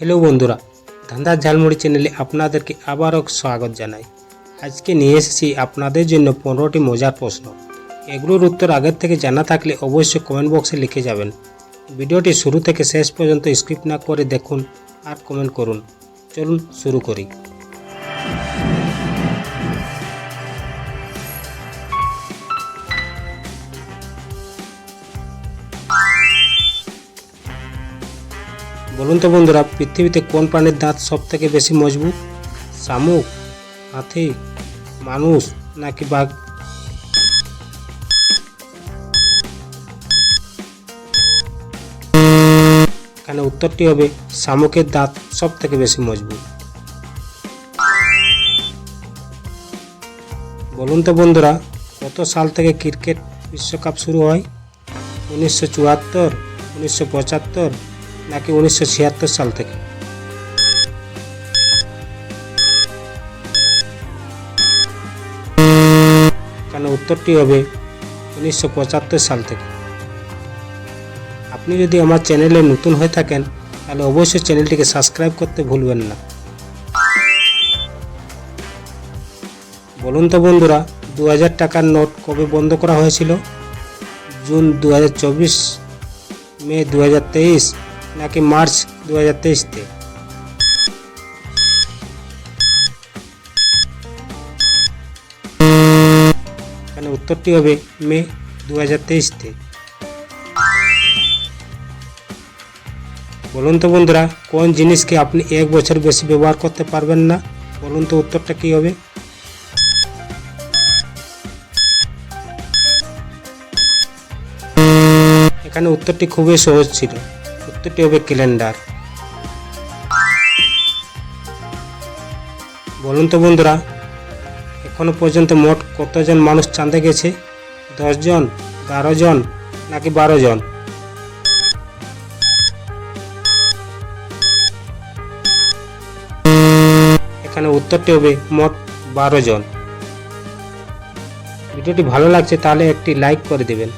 Hello বন্ধুরা ধান্দার ঝালমুড়ি চ্যানেলে আপনাদেরকে আবারও স্বাগত জানাই। আজকে নিয়ে এসেছি আপনাদের জন্য পনেরোটি মজার প্রশ্ন। এগুলোর উত্তর আগের থেকে জানা থাকলে অবশ্যই কমেন্ট বক্সে লিখে যাবেন। ভিডিওটি শুরু থেকে শেষ পর্যন্ত স্কিপ না করে দেখুন আর কমেন্ট করুন। চলুন শুরু করি। বলুন তো বন্ধুরা, পৃথিবীতে কোন প্রাণীর দাঁত সব থেকে বেশি মজবুত? শামুক, হাতি, মানুষ নাকি বাঘ? এখানে উত্তরটি হবে, শামুকের দাঁত সব থেকে বেশি মজবুত। বলুন তো বন্ধুরা, কত সাল থেকে ক্রিকেট বিশ্বকাপ শুরু হয়? উনিশশো চুয়াত্তর, উনিশশো পঁচাত্তর নাকি উনিশশো ছিয়াত্তর সাল থেকে? কেন উত্তরটি হবে উনিশশো পঁচাত্তর সাল থেকে? আপনি যদি আমার চ্যানেলে নতুন হয়ে থাকেন, তাহলে অবশ্যই চ্যানেলটিকে সাবস্ক্রাইব করতে ভুলবেন না। বলুন তো বন্ধুরা দু হাজার টাকার নোট কবে বন্ধ করা হয়েছিল? জুন দু হাজার চব্বিশ, মে দু হাজার তেইশ নাকি মার্চ দু হাজার তেইশতে? এখানে উত্তরটি হবে মে দু হাজার তেইশতে। বলুন তো বন্ধুরা, কোন জিনিসকে আপনি এক বছর বেশি ব্যবহার করতে পারবেন না? বলুন তো উত্তরটা কী হবে? এখানে উত্তরটি খুবই সহজ ছিল। উত্তরটি হবে ক্যালেন্ডার। বলুন তো বন্ধুরা, এখনও পর্যন্ত মোট কতজন মানুষ চাঁদে গেছে? দশজন বারো জন নাকি বারো জন এখানে উত্তরটি হবে মোট বারো জন ভিডিওটি ভালো লাগছে তাহলে একটি লাইক করে দেবেন।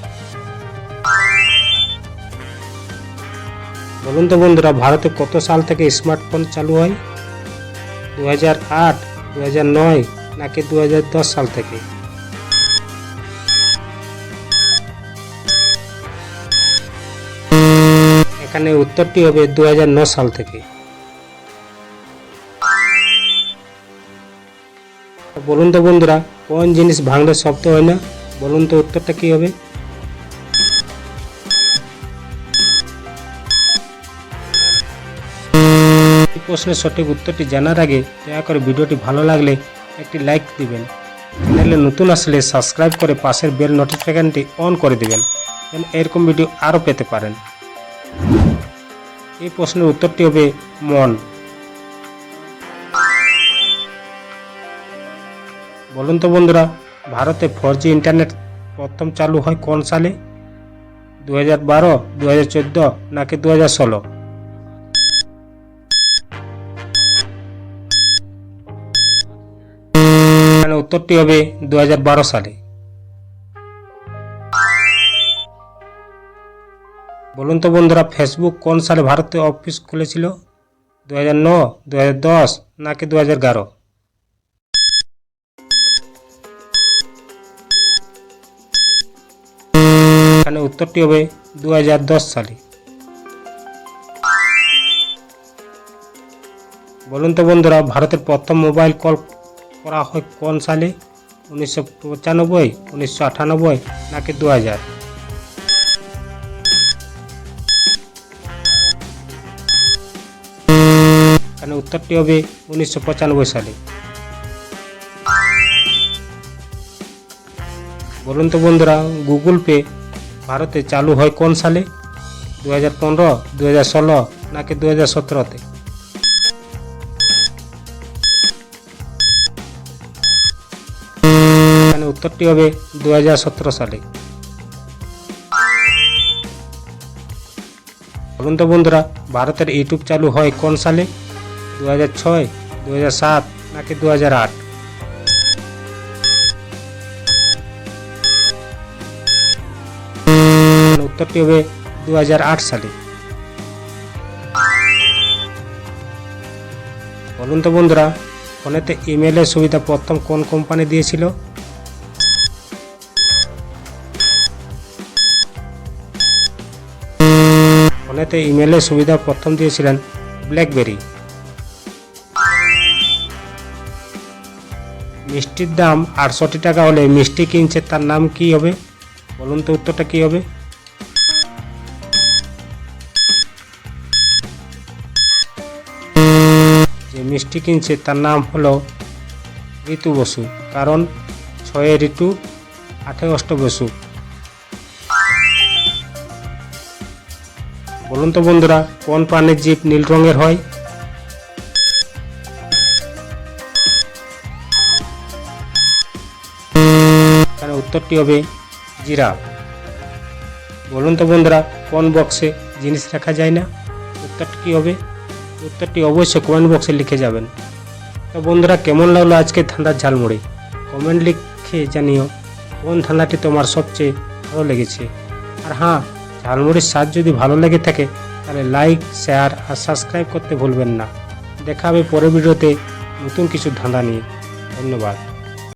বলুন তো বন্ধুরা, ভারতে কত সাল থেকে স্মার্টফোন চালু হয়? দু হাজার আট দু হাজার নয়, নাকি দু হাজার দশ সাল থেকে? এখানে উত্তরটি হবে দু সাল থেকে। বলুন তো বন্ধুরা, কোন জিনিস ভাঙলে শব্দ হয় না? বলুন তো উত্তরটা কি হবে? প্রশ্নের সঠিক উত্তরটি জানার আগে দয়া করে ভিডিওটি ভালো লাগলে একটি লাইক দিবেন। চ্যানেলে নতুন আসলে সাবস্ক্রাইব করে পাশের বেল নোটিফিকেশনটি অন করে দিবেন যেন এরকম ভিডিও আরও পেতে পারেন। এই প্রশ্নের উত্তরটি হবে মন। বলুন তো বন্ধুরা, ভারতে ফোর জি ইন্টারনেট প্রথম চালু হয় কোন সালে? দু হাজার বারো দু হাজার চোদ্দ নাকি দু হাজার ষোলো? উত্তরটি হবে দু হাজার বারো সালে। বলুন তো বন্ধুরা, ফেসবুক কোন সালে ভারতে অফিস খুলেছিল? দু হাজার নাকি দু হাজার এগারো? এখানে উত্তরটি হবে দু হাজার দশ সালে। বলুন তো বন্ধুরা, ভারতের প্রথম মোবাইল কল করা হয় কোন সালে? উনিশশো পঁচানব্বই, উনিশশো আটানব্বই নাকি দু হাজার? এখানে উত্তরটি হবে উনিশশো পঁচানব্বই সালে। বলুন তো বন্ধুরা, গুগল পে ভারতে চালু হয় কোন সালে? দু হাজার পনেরো, দু হাজার ষোলো নাকি দু হাজার সতেরোতে? উত্তরটি হবে দু হাজার সতেরো সালে। বলুন তো বন্ধুরা, ভারতের ইউটিউব চালু হয় কোন সালে? দু হাজার ছয় দু হাজার সাত, নাকি দু হাজার আট উত্তরটি হবে দু হাজার আট সালে। বলুন তো বন্ধুরা, ফোনেতে ইমেলের সুবিধা প্রথম কোন কোম্পানি দিয়েছিল? ফোনেতে ইমেলের সুবিধা প্রথম দিয়েছিলেন ব্ল্যাকবেরি মিষ্টির দাম আটষট্টি টাকা হলে মিষ্টি কিনছে তার নাম কি হবে বলুন তো উত্তরটা কি হবে যে মিষ্টি কিনছে তার নাম হলো ঋতু বসু কারণ ছয়ে ঋতু আঠে অষ্ট বসু বলুন তো বন্ধুরা, কোন প্রাণীর জীব নীল রঙের হয়? উত্তরটি হবে জিরাফ। বলুন তো বন্ধুরা, কোন বক্সে জিনিস রাখা যায় না? উত্তরটি কী হবে? উত্তরটি অবশ্যই কমেন্ট বক্সে লিখে যাবেন। তো বন্ধুরা, কেমন লাগল আজকে ঠান্ডার ঝালমুড়ি? কমেন্ট লিখে জানিও, কোন ঠান্ডাটি তোমার সবচেয়ে ভালো লেগেছে? আর হ্যাঁ ঝালমুড়ির স্বাদ যদি ভালো লেগে থাকে, তাহলে লাইক শেয়ার আর সাবস্ক্রাইব করতে ভুলবেন না। দেখা হবে পরের ভিডিওতে নতুন কিছু ধাঁধা নিয়ে। ধন্যবাদ।